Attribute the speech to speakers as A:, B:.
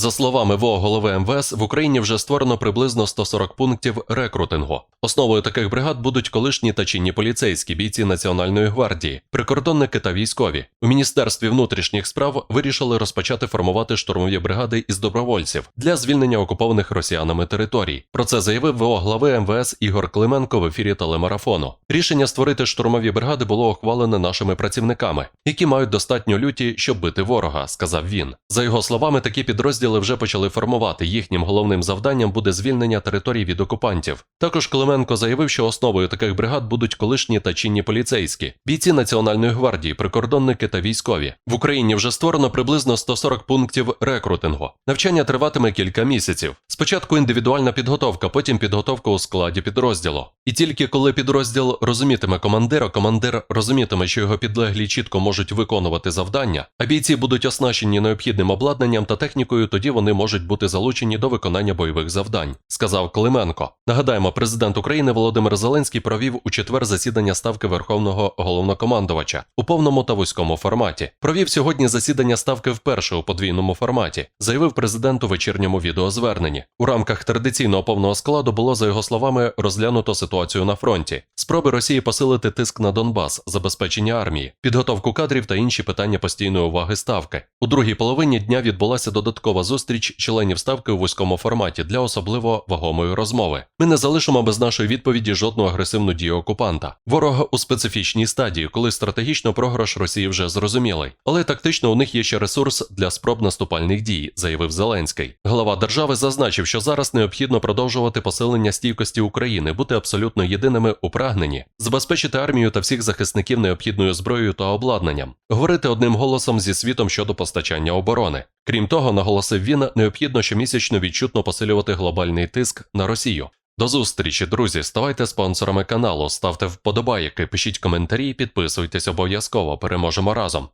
A: За словами ВО голови МВС, в Україні вже створено приблизно 140 пунктів рекрутингу. Основою таких бригад будуть колишні та чинні поліцейські бійці Національної гвардії, прикордонники та військові. У міністерстві внутрішніх справ вирішили розпочати формувати штурмові бригади із добровольців для звільнення окупованих росіянами територій. Про це заявив ВО глави МВС Ігор Клименко в ефірі телемарафону. Рішення створити штурмові бригади було ухвалене нашими працівниками, які мають достатньо люті, щоб бити ворога, сказав він. За його словами, такі підрозділи вже почали формувати. Їхнім головним завданням буде звільнення територій від окупантів. Також Клименко заявив, що основою таких бригад будуть колишні та чинні поліцейські, бійці Національної гвардії, прикордонники та військові. В Україні вже створено приблизно 140 пунктів рекрутингу. Навчання триватиме кілька місяців. Спочатку індивідуальна підготовка, потім підготовка у складі підрозділу. І тільки коли підрозділ розумітиме командира, командир розумітиме, що його підлеглі чітко можуть виконувати завдання, а бійці будуть оснащені необхідним обладнанням та технікою, тоді вони можуть бути залучені до виконання бойових завдань, сказав Клименко. Нагадаємо, президент України Володимир Зеленський провів у четвер засідання ставки Верховного головнокомандувача у повному та вузькому форматі. Провів сьогодні засідання ставки вперше у подвійному форматі, заявив президент у вечірньому відеозверненні. У рамках традиційного повного складу було, за його словами, розглянуто ситуацію на фронті, спроби Росії посилити тиск на Донбас, забезпечення армії, підготовку кадрів та інші питання постійної уваги ставки. У другій половині дня відбулася додаткова зустріч членів ставки у вузькому форматі для особливо вагомої розмови. Ми не залишимо без нашої відповіді жодну агресивну дію окупанта. Ворога у специфічній стадії, коли стратегічно програш Росії вже зрозумілий, але тактично у них є ще ресурс для спроб наступальних дій, заявив Зеленський. Глава держави зазначив, що зараз необхідно продовжувати посилення стійкості України, бути абсолютно єдиними у прагненні, забезпечити армію та всіх захисників необхідною зброєю та обладнанням, говорити одним голосом зі світом щодо постачання оборони. Крім того, наголосив він, необхідно щомісячно відчутно посилювати глобальний тиск на Росію. До зустрічі, друзі. Ставайте спонсорами каналу, ставте вподобайки, пишіть коментарі, підписуйтесь обов'язково. Переможемо разом.